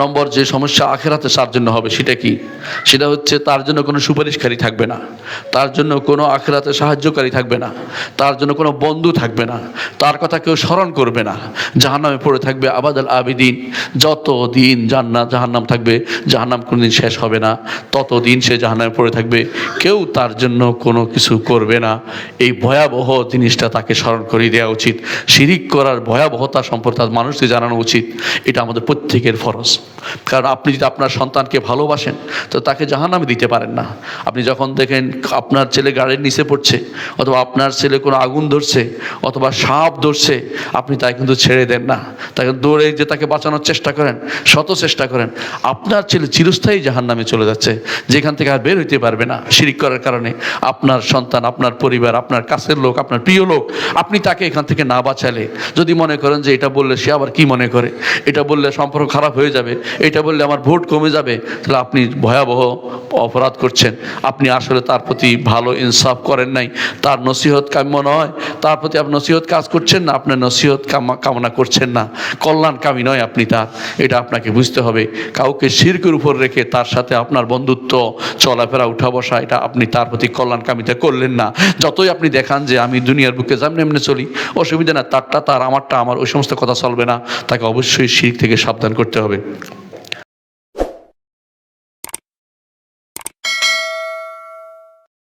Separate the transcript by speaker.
Speaker 1: নম্বর যে সমস্যা আখেরাতে তার জন্য হবে, সেটা কি? সেটা হচ্ছে তার জন্য কোনো সুপারিশকারী থাকবে না। তার জন্য কোনো আখেরাতে সাহায্যকারী থাকবে না। তার জন্য কোনো বন্ধু থাকবে না। তার কথা কেউ স্মরণ করবে না। জাহান্নামে পড়ে থাকবে আবাদাল আবিদিন। যত দিন জান্নাত, জাহান্নাম থাকবে যাহার জাহান্নাম কোনোদিন শেষ হবে না। তত দিন সে জাহান্নামে পড়ে থাকবে। কেউ তার জন্য কোনো কিছু করবে না। এই ভয়াবহ জিনিসটা তাকে স্মরণ করিয়ে দেওয়া উচিত। শিরিক করার ভয়াবহতা সম্পর্কে মানুষকে জানানো উচিত। এটা আমাদের প্রত্যেকের ফরজ। কারণ আপনি যদি আপনার সন্তানকে ভালোবাসেন, তো তাকে জাহান্নামে দিতে পারেন না। আপনি যখন দেখেন আপনার ছেলে গাড়ির নিচে পড়ছে, অথবা আপনার ছেলে কোনো আগুন ধরছে, অথবা সাপ ধরছে, আপনি তাই কিন্তু ছেড়ে দেন না। তাকে দৌড়ে যে তাকে বাঁচানোর চেষ্টা করেন, শত চেষ্টা করেন, আপনার ছেলে চিরস্থায়ী জাহান্নামে চলে যাচ্ছে, যেখান থেকে আর বের হইতে পারবে না শিরিক করার কারণে। আপনার সন্তান, আপনার পরিবার, আপনার কাছের লোক, আপনার প্রিয় লোক, আপনি তাকে এখান থেকে না বাঁচালে, যদি মনে করেন যে এটা বললে সে আবার কি মনে করে? এটা বললে সম্পর্ক খারাপ হয়ে যাবে এটা বললে আমার ভোট কমে যাবে। তাহলে আপনি ভয়াবহ অপরাধ করছেন। আপনি আসলে তার প্রতি ভালো ইনসাফ করেন নাই। তার নসিহত কাম্য নয়। তার প্রতি আপনি নসিহত কাজ করছেন না আপনার নসিহত কামনা করছেন না। কল্যাণকামী নয় আপনি তার এটা আপনাকে বুঝতে হবে। কাউকে শিরকের উপর রেখে তার সাথে আপনার বন্ধুত্ব, চলাফেরা উঠা বসা এটা আপনি তার প্রতি কল্যাণকামিতা করলেন না। যতই আপনি দেখান যে আমি দুনিয়ার বুকে যেমনি এমনি চলি, অসুবিধা না, তারটা তার, আমারটা আমার, ওই সমস্ত কথা চলবে না। তাকে অবশ্যই শির থেকে সাবধান করতে হবে।